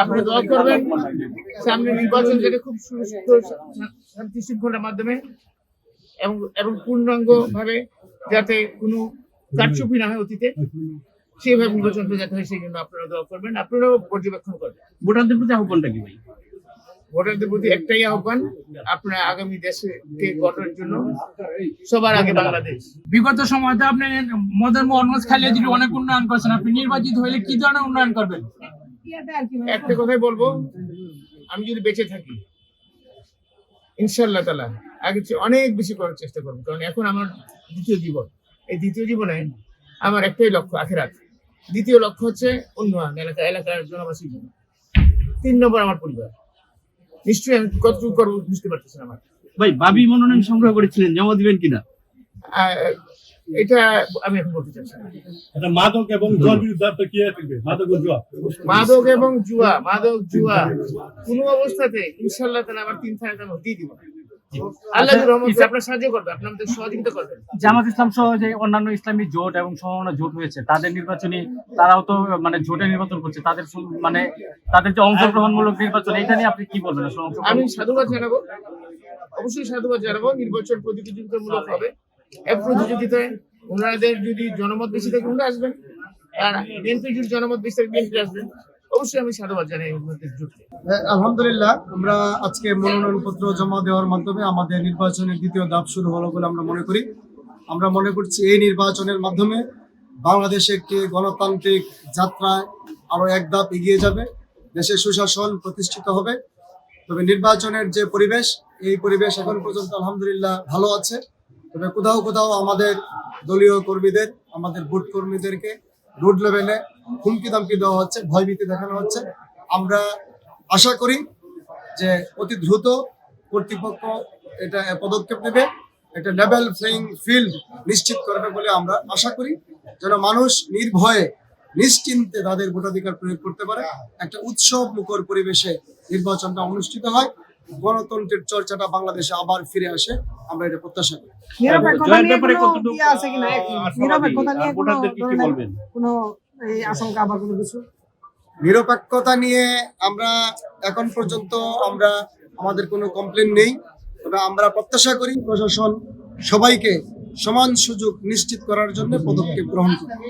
আপনারা দোয়া করবেন। সামনে নির্বাচন যাতে খুব সুস্থ শান্তি শৃঙ্খলার মাধ্যমে এবং এবং পূর্ণাঙ্গ ভাবে যাতে কোনো কারচুপি না হয় অতীতে সেইভাবে নির্বাচনটা যাতে হয় সেই জন্য আপনারা দোয়া করবেন। আপনারাও পর্যবেক্ষণ করবেন। ভোটারদের প্রতি আহ্বানটা কি ভাই? ভোটারদের প্রতি একটাই আহ্বান আপনার আগামী দেশকে গঠনের জন্য সবার আগে বাংলাদেশ। বিগত সময়তে আপনি মদের মোহনগঞ্জ খালিয়া যদি অনেক উন্নয়ন করছেন আপনি নির্বাচিত হলে কি ধরনের উন্নয়ন করবেন? একটা কথাই বলব আমি যদি বেঁচে থাকি ইনশাল্লাহ তালা আগে চেয়ে অনেক বেশি করার চেষ্টা করব কারণ এখন আমার দ্বিতীয় জীবন। এই দ্বিতীয় জীবনে আমার একটাই লক্ষ্য আখেরাত। দ্বিতীয় লক্ষ্য হচ্ছে উন্নয়ন এলাকা এলাকার জনবাসীর জন্য। তিন নম্বর আমার পরিবার। নিশ্চয়ই আমি কতটুকু করব বুঝতে পারতেছেন আমার। ভাই বাবি মনোনয়ন সংগ্রহ করেছিলেন জমা দিবেন কিনা? এটা আমি এখন বলতে চাচ্ছি না। এটা মাদক এবং জল বিরুদ্ধে আপনার কি থাকবে মাদক ও জল মাদক এবং জুয়া মাদক জুয়া। কোনো অবস্থাতে ইনশাল্লাহ তাহলে আমার তিন থানাতে আমি হতেই দিব। না। আল্লাহ রহমতে আপনার সাহায্য করবে আপনি আমাদের সহযোগিতা করবেন। জামাত ইসলাম সহ যে অন্যান্য ইসলামী জোট এবং সমন্বয় জোট হয়েছে তাদের নির্বাচনী তারাও তো মানে জোটে নির্বাচন করছে তাদের মানে তাদের যে অংশগ্রহণমূলক নির্বাচন এটা নিয়ে আপনি কি বলবেন? আমি সাধুবাদ জানাব। অবশ্যই সাধুবাদ জানাব। নির্বাচন প্রতিযোগিতামূলক হবে। এক প্রতিযোগিতায় ওনাদের যদি জনমত বেশি থাকে ওনারা আসবেন। আর বিএনপির যদি জনমত বেশি থাকে বিএনপি আসবেন। অবশ্যই আমি সাধুবাদ জানাই হ্যাঁ, আলহামদুলিল্লাহ আমরা আজকে মনোনয়নপত্র জমা দেওয়ার মাধ্যমে আমাদের নির্বাচনের দ্বিতীয় ধাপ শুরু হলো বলে আমরা মনে করি। আমরা মনে করছি এই নির্বাচনের মাধ্যমে বাংলাদেশে একটি গণতান্ত্রিক যাত্রায় আরও এক ধাপ এগিয়ে যাবে। দেশে সুশাসন প্রতিষ্ঠিত হবে। তবে নির্বাচনের যে পরিবেশ এই পরিবেশ এখন পর্যন্ত আলহামদুলিল্লাহ ভালো আছে। তবে কোথাও কোথাও আমাদের দলীয় কর্মীদের, আমাদের বুথ কর্মীদেরকে রোড লেভেলে হুমকি দামকি দেওয়া হচ্ছে, ভয়ভীতি দেখানো হচ্ছে। আমরা আশা করি যে অতি দ্রুত কর্তৃপক্ষ এটা পদক্ষেপ নেবে, একটা লেভেল প্লেইং ফিল্ড নিশ্চিত করবে বলে আমরা আশা করি, যেন মানুষ নির্ভয়ে, নিশ্চিন্তে তাদের ভোটাধিকার প্রয়োগ করতে পারে। একটা উৎসব মুখর পরিবেশে নির্বাচনটা অনুষ্ঠিত হয়। গণতন্ত্রের চর্চাটা বাংলাদেশে আবার ফিরে আসে আমরা এটা প্রত্যাশা করি। নিরপেক্ষতা নিয়ে ইয়ে নিয়ে কোনো ভোটারদেরকে কি ধরনের বলবেন? কোনো এই আশঙ্কা বা কোনো কিছু? নিরপেক্ষতা নিয়ে আমরা এখন পর্যন্ত আমরা আমাদের কোনো কমপ্লেন নেই তবে আমরা প্রত্যাশা করি প্রশাসন সবাইকে সমান সুযোগ নিশ্চিত করার জন্য পদক্ষেপ গ্রহণ করবে